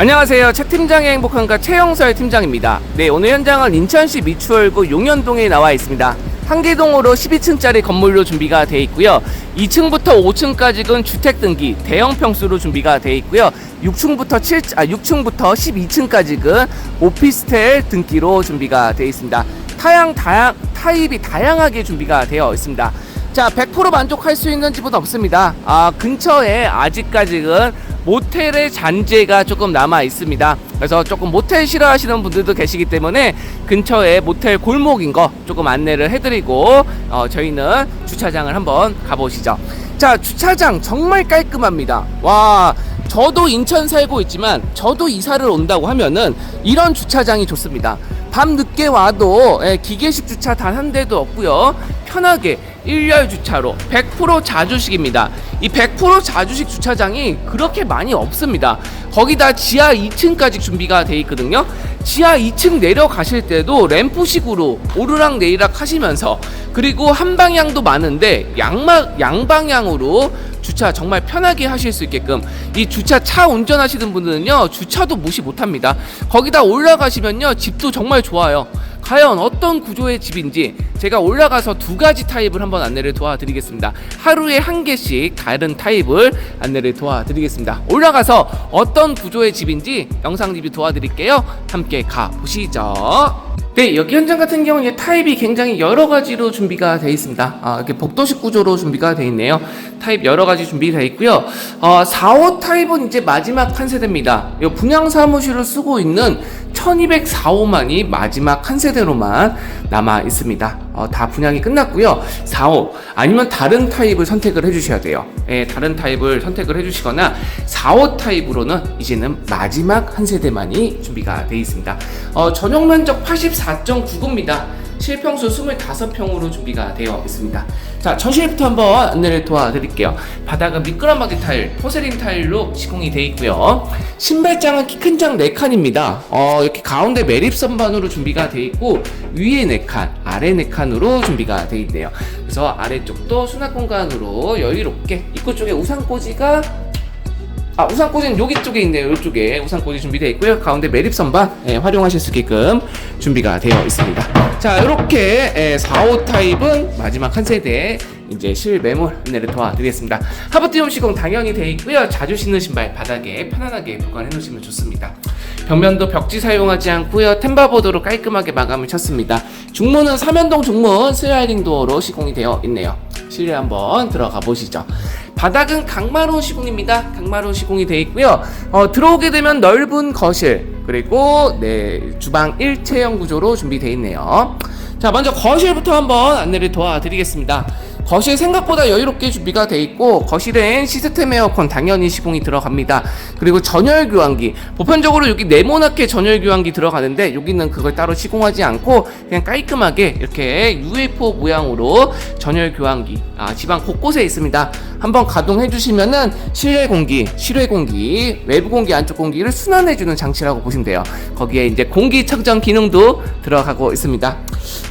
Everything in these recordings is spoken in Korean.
안녕하세요. 최 팀장의 행복한가 최영설 팀장입니다. 네, 오늘 현장은 인천시 미추홀구 용현동에 나와 있습니다. 한계동으로 12층짜리 건물로 준비가 되어 있고요. 2층부터 5층까지는 주택 등기 대형 평수로 준비가 되어 있고요. 6층부터 7, 아 6층부터 12층까지는 오피스텔 등기로 준비가 되어 있습니다. 타양 다양 타입이 다양하게 준비가 되어 있습니다. 자, 100% 만족할 수 있는 집은 없습니다. 아, 근처에 아직까지는 모텔의 잔재가 조금 남아 있습니다. 그래서 조금 모텔 싫어하시는 분들도 계시기 때문에 근처에 모텔 골목인 거 조금 안내를 해드리고 어, 저희는 주차장을 한번 가보시죠. 자, 주차장 정말 깔끔합니다. 와, 저도 인천 살고 있지만 저도 이사를 온다고 하면은 이런 주차장이 좋습니다. 밤 늦게 와도 예, 기계식 주차 단 한 대도 없고요. 편하게 일렬 주차로 100% 자주식입니다. 이 100% 자주식 주차장이 그렇게 많이 없습니다. 거기다 지하 2층까지 준비가 돼 있거든요. 지하 2층 내려가실 때도 램프식으로 오르락 내리락 하시면서 그리고 한 방향도 많은데 양막 양방향으로 주차 정말 편하게 하실 수 있게끔 이 주차 차 운전하시는 분들은요 주차도 무시 못합니다. 거기다 올라가시면요 집도 정말 좋아요 과연 어떤 구조의 집인지 제가 올라가서 두 가지 타입을 한번 안내를 도와드리겠습니다 하루에 한 개씩 다른 타입을 안내를 도와드리겠습니다 올라가서 어떤 구조의 집인지 영상 리뷰 도와드릴게요 함께 가보시죠 네, 여기 현장 같은 경우는 타입이 굉장히 여러 가지로 준비가 되어 있습니다. 아, 이렇게 복도식 구조로 준비가 되어 있네요. 타입 여러 가지 준비되어 있고요. 어, 4, 5 타입은 이제 마지막 한 세대입니다. 이 분양 사무실을 쓰고 있는 1204호만이 마지막 한 세대 로만 남아 있습니다. 어, 다 분양이 끝났고요. 4호 아니면 다른 타입을 선택을 해주셔야 돼요. 예, 다른 타입을 선택을 해주시거나 4호 타입으로는 이제는 마지막 한 세대만이 준비가 되어 있습니다. 어, 전용 면적 84.9구입니다. 실평수 25평으로 준비가 되어 있습니다. 자, 전실부터 한번 안내를 도와드릴게요. 바닥은 미끄럼마기 타일, 포세린 타일로 시공이 되어 있고요. 신발장은 키 큰 장 4칸입니다. 어, 이렇게 가운데 매립 선반으로 준비가 되어 있고 위에 4칸, 아래 4칸으로 준비가 되어 있네요. 그래서 아래쪽도 수납 공간으로 여유롭게 입구 쪽에 우산 꽂이가 아 우산꽂이는 여기 쪽에 있네요. 이쪽에 우산꽂이 준비되어 있고요. 가운데 매립 선반 예, 활용하실 수 있게끔 준비가 되어 있습니다. 자 이렇게 예, 4, 5 타입은 마지막 한 세대 이제 실매물 안내를 도와드리겠습니다. 하부띄움 시공 당연히 되어 있고요. 자주 신는 신발 바닥에 편안하게 보관해 놓으시면 좋습니다. 벽면도 벽지 사용하지 않고요. 템바보드로 깔끔하게 마감을 쳤습니다. 중문은 삼연동 중문 슬라이딩 도어로 시공이 되어 있네요. 실내 한번 들어가 보시죠. 바닥은 강마루 시공입니다. 강마루 시공이 되어 있고요. 어, 들어오게 되면 넓은 거실 그리고 네 주방 일체형 구조로 준비되어 있네요. 자 먼저 거실부터 한번 안내를 도와드리겠습니다. 거실 생각보다 여유롭게 준비가 돼 있고 거실엔 시스템 에어컨 당연히 시공이 들어갑니다. 그리고 전열 교환기 보편적으로 여기 네모나게 전열 교환기 들어가는데 여기는 그걸 따로 시공하지 않고 그냥 깔끔하게 이렇게 UFO 모양으로 전열 교환기 아, 집안 곳곳에 있습니다. 한번 가동해 주시면은 실내 공기, 실외 공기, 외부 공기, 안쪽 공기를 순환해 주는 장치라고 보시면 돼요. 거기에 이제 공기 측정 기능도 들어가고 있습니다.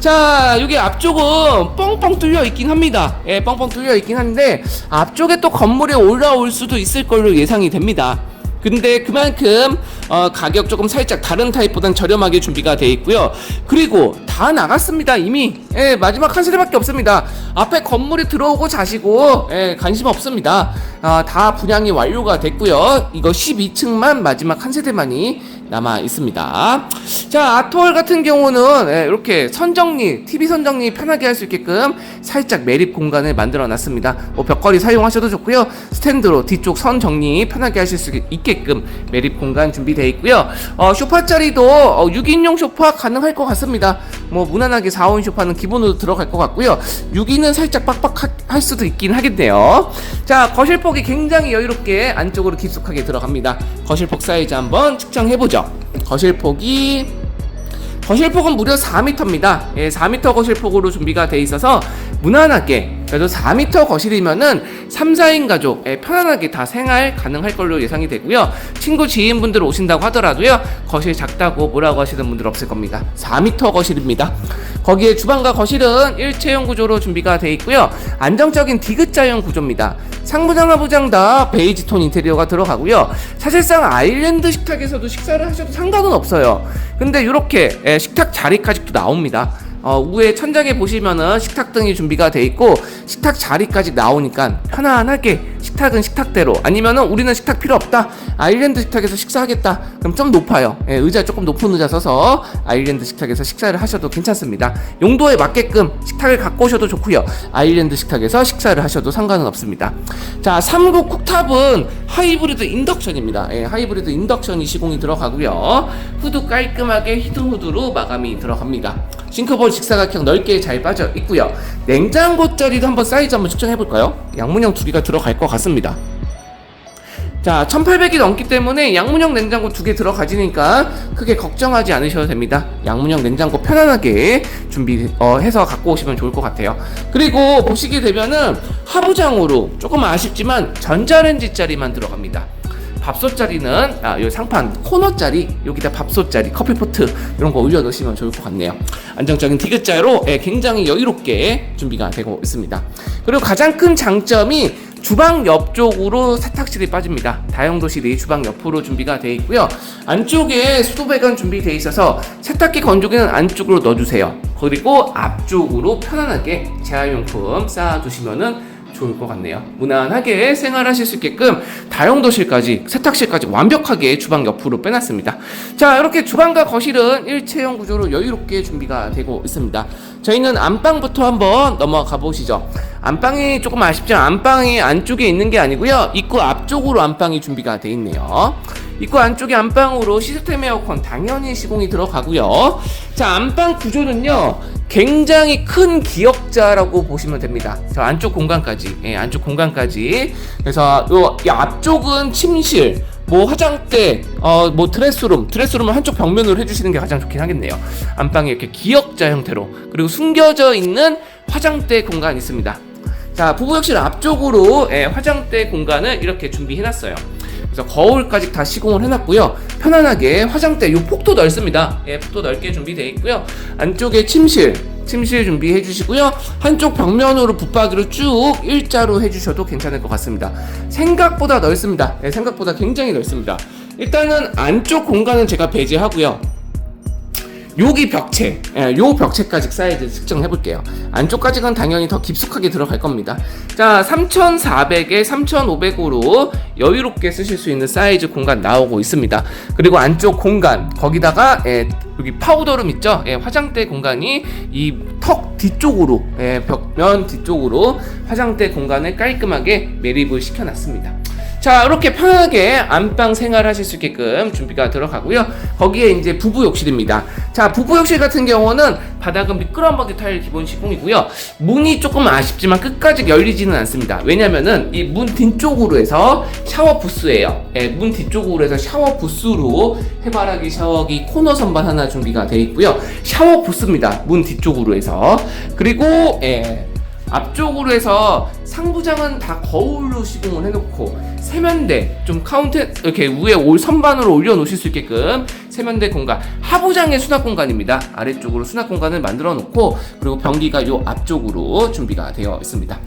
자, 여기 앞쪽은 뻥뻥 뚫려 있긴 합니다. 예, 뻥뻥 뚫려 있긴 한데 앞쪽에 또 건물에 올라올 수도 있을 걸로 예상이 됩니다. 근데 그만큼 어, 가격 조금 살짝 다른 타입보단 저렴하게 준비가 되어 있고요. 그리고 다 나갔습니다 이미. 예, 마지막 한 세대밖에 없습니다. 앞에 건물이 들어오고 자시고 예, 관심 없습니다. 아, 다 분양이 완료가 됐고요. 이거 12층만 마지막 한 세대만이 남아 있습니다. 자, 아트월 같은 경우는 예, 이렇게 선정리, TV 선정리 편하게 할 수 있게끔 살짝 매립 공간을 만들어 놨습니다. 뭐 벽걸이 사용하셔도 좋고요. 스탠드로 뒤쪽 선 정리 편하게 하실 수 있게끔 매립 공간 준비되어 있고요. 어, 소파 자리도 어, 6인용 소파 가능할 것 같습니다. 뭐 무난하게 4인 소파는 기본으로 들어갈 것 같고요. 6인은 살짝 빡빡할 수도 있긴 하겠네요. 자, 거실폭이 굉장히 여유롭게 안쪽으로 깊숙하게 들어갑니다. 거실폭 사이즈 한번 측정해 보죠. 거실폭이 거실폭은 무려 4m입니다. 예, 4m 거실폭으로 준비가 돼 있어서 무난하게 그래도 4m 거실이면은 3, 4인 가족 예, 편안하게 다 생활 가능할 걸로 예상이 되고요. 친구 지인분들 오신다고 하더라도요. 거실 작다고 뭐라고 하시는 분들 없을 겁니다. 4m 거실입니다. 거기에 주방과 거실은 일체형 구조로 준비가 되어 있고요. 안정적인 디귿자형 구조입니다. 상부장 하부장 다 베이지 톤 인테리어가 들어가고요. 사실상 아일랜드 식탁에서도 식사를 하셔도 상관은 없어요. 근데 이렇게 예, 식탁 자리까지도 나옵니다. 어, 위에 천장에 보시면은 식탁 등이 준비가 돼 있고 식탁 자리까지 나오니까 편안하게 식탁은 식탁대로. 아니면은 우리는 식탁 필요 없다. 아일랜드 식탁에서 식사하겠다. 그럼 좀 높아요. 예, 의자 조금 높은 의자 서서 아일랜드 식탁에서 식사를 하셔도 괜찮습니다. 용도에 맞게끔 식탁을 갖고 오셔도 좋고요. 아일랜드 식탁에서 식사를 하셔도 상관은 없습니다. 자 3구 쿡탑은 하이브리드 인덕션입니다. 예, 하이브리드 인덕션이 시공이 들어가고요. 후드 깔끔하게 히든 후드로 마감이 들어갑니다 싱크볼 직사각형 넓게 잘 빠져 있고요. 냉장고 자리도 한번 사이즈 한번 측정해 볼까요? 양문형 두 개가 들어갈 것 같습니다. 자, 1800이 넘기 때문에 양문형 냉장고 두 개 들어가지니까 크게 걱정하지 않으셔도 됩니다. 양문형 냉장고 편안하게 준비해서 갖고 오시면 좋을 것 같아요. 그리고 보시게 되면은 하부장으로 조금 아쉽지만 전자레인지 자리만 들어갑니다. 밥솥 자리는 아, 요 상판 코너 자리 여기다 밥솥 자리 커피포트 이런 거 올려 놓으시면 좋을 것 같네요. 안정적인 디귿자로 예, 굉장히 여유롭게 준비가 되고 있습니다. 그리고 가장 큰 장점이 주방 옆쪽으로 세탁실이 빠집니다. 다용도실이 주방 옆으로 준비가 되어 있고요. 안쪽에 수도배관 준비되어 있어서 세탁기 건조기는 안쪽으로 넣어주세요. 그리고 앞쪽으로 편안하게 재활용품 쌓아두시면은 좋을 것 같네요. 무난하게 생활하실 수 있게끔 다용도실까지 세탁실까지 완벽하게 주방 옆으로 빼놨습니다. 자 이렇게 주방과 거실은 일체형 구조로 여유롭게 준비가 되고 있습니다. 저희는 안방부터 한번 넘어가 보시죠. 안방이 조금 아쉽지만 안방이 안쪽에 있는 게 아니고요. 입구 앞쪽으로 안방이 준비가 돼 있네요. 입구 안쪽에 안방으로 시스템 에어컨 당연히 시공이 들어가고요. 자 안방 구조는요. 굉장히 큰 기역자라고 보시면 됩니다. 저 안쪽 공간까지, 예, 안쪽 공간까지. 그래서 요, 이 앞쪽은 침실, 뭐 화장대, 어, 뭐 드레스룸, 드레스룸을 한쪽 벽면으로 해주시는 게 가장 좋긴 하겠네요. 안방이 이렇게 기역자 형태로 그리고 숨겨져 있는 화장대 공간이 있습니다. 자, 부부욕실 앞쪽으로 예, 화장대 공간을 이렇게 준비해놨어요. 그래서 거울까지 다 시공을 해놨고요. 편안하게 화장대 요 폭도 넓습니다. 예, 폭도 넓게 준비되어 있고요. 안쪽에 침실, 침실 준비해 주시고요. 한쪽 벽면으로 붙박이를 쭉 일자로 해주셔도 괜찮을 것 같습니다. 생각보다 넓습니다. 예, 생각보다 굉장히 넓습니다. 일단은 안쪽 공간은 제가 배제하고요. 여기 벽체, 예, 요 벽체까지 사이즈 측정해 볼게요. 안쪽까지는 당연히 더 깊숙하게 들어갈 겁니다. 자, 3,400에 3,500으로 여유롭게 쓰실 수 있는 사이즈 공간 나오고 있습니다. 그리고 안쪽 공간, 거기다가 예, 여기 파우더룸 있죠? 예, 화장대 공간이 이 턱 뒤쪽으로, 예, 벽면 뒤쪽으로 화장대 공간을 깔끔하게 매립을 시켜놨습니다. 자 이렇게 편하게 안방 생활하실 수 있게끔 준비가 들어가고요. 거기에 이제 부부 욕실입니다. 자 부부 욕실 같은 경우는 바닥은 미끄럼 버디 타일 기본 시공이고요. 문이 조금 아쉽지만 끝까지 열리지는 않습니다. 왜냐면은 이 문 뒤쪽으로 해서 샤워 부스예요. 예, 문 뒤쪽으로 해서 샤워 부스로 해바라기 샤워기 코너 선반 하나 준비가 되어 있고요. 샤워 부스입니다. 문 뒤쪽으로 해서. 그리고 예, 앞쪽으로 해서 상부장은 다 거울로 시공을 해놓고 세면대 좀 카운트 이렇게 위에 올 선반으로 올려놓으실 수 있게끔 세면대 공간 하부장의 수납 공간입니다 아래쪽으로 수납 공간을 만들어 놓고 그리고 변기가 요 앞쪽으로 준비가 되어 있습니다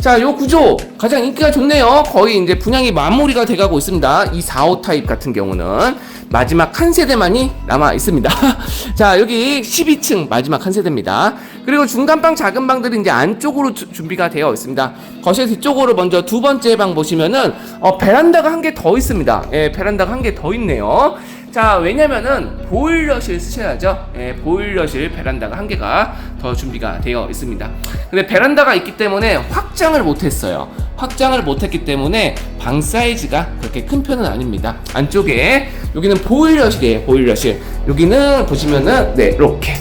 자 요 구조 가장 인기가 좋네요 거의 이제 분양이 마무리가 돼가고 있습니다 이 4호 타입 같은 경우는 마지막 한 세대만이 남아 있습니다. 자, 여기 12층 마지막 한 세대입니다. 그리고 중간방 작은 방들이 이제 안쪽으로 주, 준비가 되어 있습니다. 거실 뒤쪽으로 먼저 두 번째 방 보시면은 어, 베란다가 한 개 더 있습니다. 예, 베란다가 한 개 더 있네요. 자, 왜냐면은 보일러실 쓰셔야죠. 예, 보일러실 베란다가 한 개가 더 준비가 되어 있습니다. 근데 베란다가 있기 때문에 확장을 못 했어요. 확장을 못 했기 때문에 방 사이즈가 그렇게 큰 편은 아닙니다. 안쪽에 여기는 보일러실이에요. 보일러실. 여기는 보시면은 네, 이렇게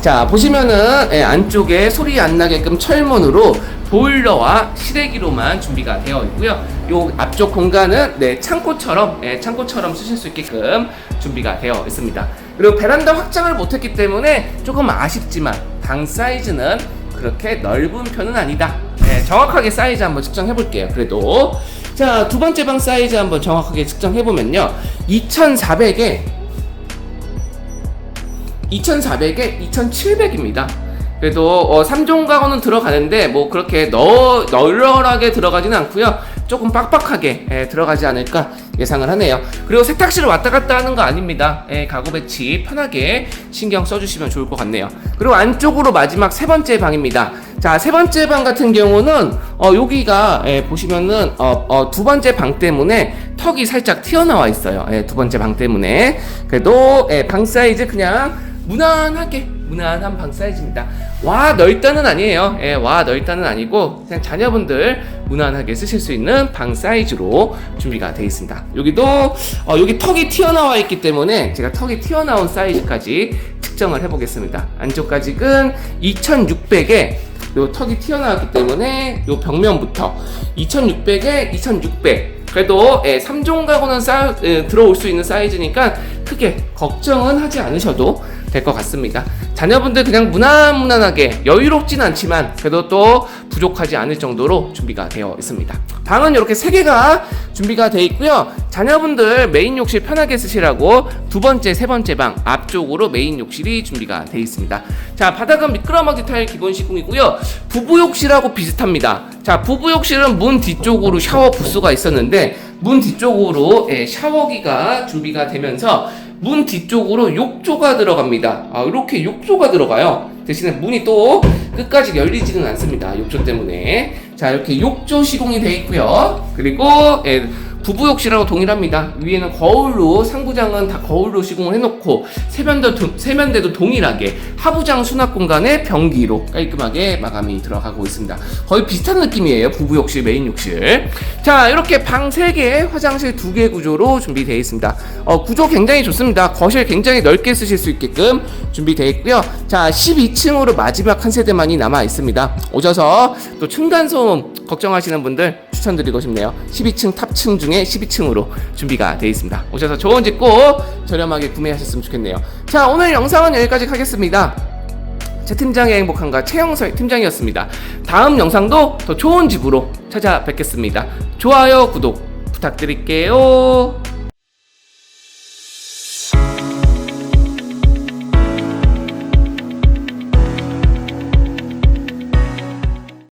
자 보시면은 예, 안쪽에 소리 안 나게끔 철문으로 보일러와 실외기로만 준비가 되어 있고요. 요 앞쪽 공간은 네 창고처럼 예, 창고처럼 쓰실 수 있게끔 준비가 되어 있습니다. 그리고 베란다 확장을 못했기 때문에 조금 아쉽지만 방 사이즈는 그렇게 넓은 편은 아니다. 네, 정확하게 사이즈 한번 측정해 볼게요. 그래도 자 두 번째 방 사이즈 한번 정확하게 측정해 보면요, 2,400에 2,400에 2,700입니다. 그래도 어, 3종 가구는 들어가는데 뭐 그렇게 너, 널널하게 들어가지는 않고요. 조금 빡빡하게 예, 들어가지 않을까 예상을 하네요. 그리고 세탁실을 왔다 갔다 하는 거 아닙니다. 예, 가구 배치 편하게 신경 써주시면 좋을 것 같네요. 그리고 안쪽으로 마지막 세 번째 방입니다. 자, 세 번째 방 같은 경우는 어, 여기가 예, 보시면은 어, 어, 두 번째 방 때문에 턱이 살짝 튀어나와 있어요. 예, 두 번째 방 때문에 그래도 예, 방 사이즈 그냥 무난하게 무난한 방 사이즈입니다. 와 넓다는 아니에요. 예, 와 넓다는 아니고 그냥 자녀분들 무난하게 쓰실 수 있는 방 사이즈로 준비가 되어 있습니다. 여기도 어, 여기 턱이 튀어나와 있기 때문에 제가 턱이 튀어나온 사이즈까지 측정을 해보겠습니다. 안쪽까지는 2,600에 요 턱이 튀어나왔기 때문에 요 벽면부터 2,600에 2,600 그래도 예, 3종 가구는 쌓, 예, 들어올 수 있는 사이즈니까 크게 걱정은 하지 않으셔도 될 것 같습니다. 자녀분들 그냥 무난무난하게 여유롭진 않지만 그래도 또 부족하지 않을 정도로 준비가 되어 있습니다. 방은 이렇게 세 개가 준비가 되어 있고요. 자녀분들 메인 욕실 편하게 쓰시라고 두 번째, 세 번째 방 앞쪽으로 메인 욕실이 준비가 되어 있습니다. 자, 바닥은 미끄러마기 타일 기본 시공이고요. 부부 욕실하고 비슷합니다. 자, 부부 욕실은 문 뒤쪽으로 샤워 부스가 있었는데 문 뒤쪽으로 예, 샤워기가 준비가 되면서 문 뒤쪽으로 욕조가 들어갑니다. 아, 이렇게 욕조가 들어가요. 대신에 문이 또 끝까지 열리지는 않습니다. 욕조 때문에. 자, 이렇게 욕조 시공이 되어 있고요. 그리고 예, 부부 욕실하고 동일합니다. 위에는 거울로 상부장은 다 거울로 시공을 해놓고 세면대 세면대도 동일하게 하부장 수납 공간에 변기로 깔끔하게 마감이 들어가고 있습니다. 거의 비슷한 느낌이에요. 부부 욕실, 메인 욕실. 자, 이렇게 방 3개, 화장실 2개 구조로 준비되어 있습니다. 어, 구조 굉장히 좋습니다. 거실 굉장히 넓게 쓰실 수 있게끔 준비되어 있고요. 자, 12층으로 마지막 한 세대만이 남아 있습니다. 오셔서 또 층간 소음 걱정하시는 분들 추천드리고 싶네요. 12층 탑층 중에 12층으로 준비가 되어 있습니다. 오셔서 좋은 집 꼭 저렴하게 구매하셨으면 좋겠네요. 자, 오늘 영상은 여기까지 하겠습니다. 제 팀장의 행복한가 최영설 팀장이었습니다. 다음 영상도 더 좋은 집으로 찾아뵙겠습니다. 좋아요, 구독 부탁드릴게요.